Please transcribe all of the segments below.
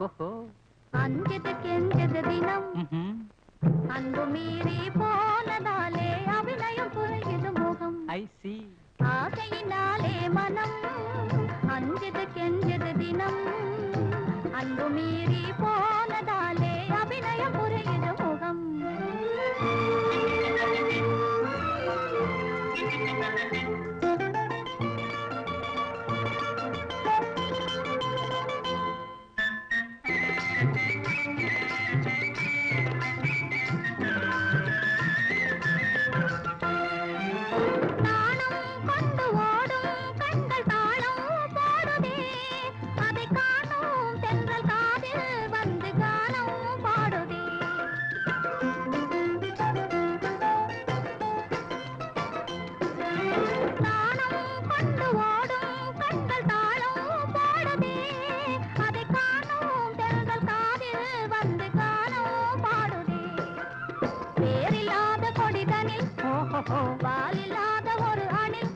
அஞ்சத கெஞ்சத தினம் அன்பு மீறி போனதாலே அபிநயம் புரியுது முகம். ஐசி ஆசையினாலே மனம். அஞ்சத கெஞ்சத தினம் அன்பு மீறி போனதாலே அபிநயம் புரியுது முகம். Thank you. தனில் வாலில்லாத ஒரு அணில்.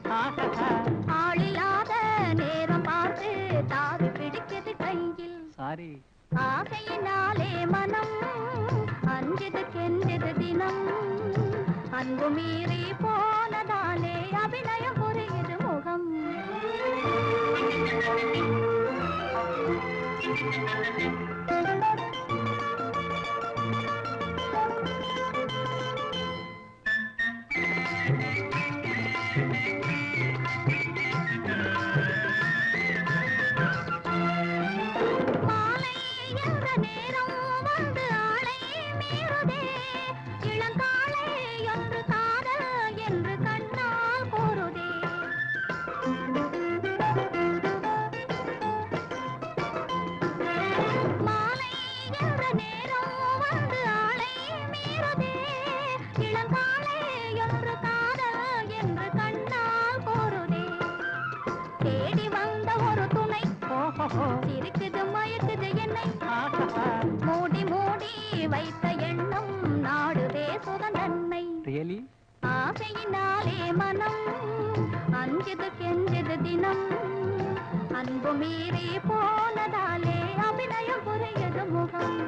ஆளில்லாத நேரம் பார்த்து தாவி பிடிக்குது கையில். சாரி. ஆசையினாலே மனம் அஞ்சது கெஞ்சது தினம். அன்பு மீறி போனதாலே அபிநயம் புரியுது முகம். மூடி மூடி வைத்த எண்ணம் நாடுதே சுகந்தன்னை ரியலி? ஆசையினாலே மனம் அஞ்சுது கெஞ்சது தினம். அன்பு மீறி போனதாலே அபிநயம் புரியது முகம்.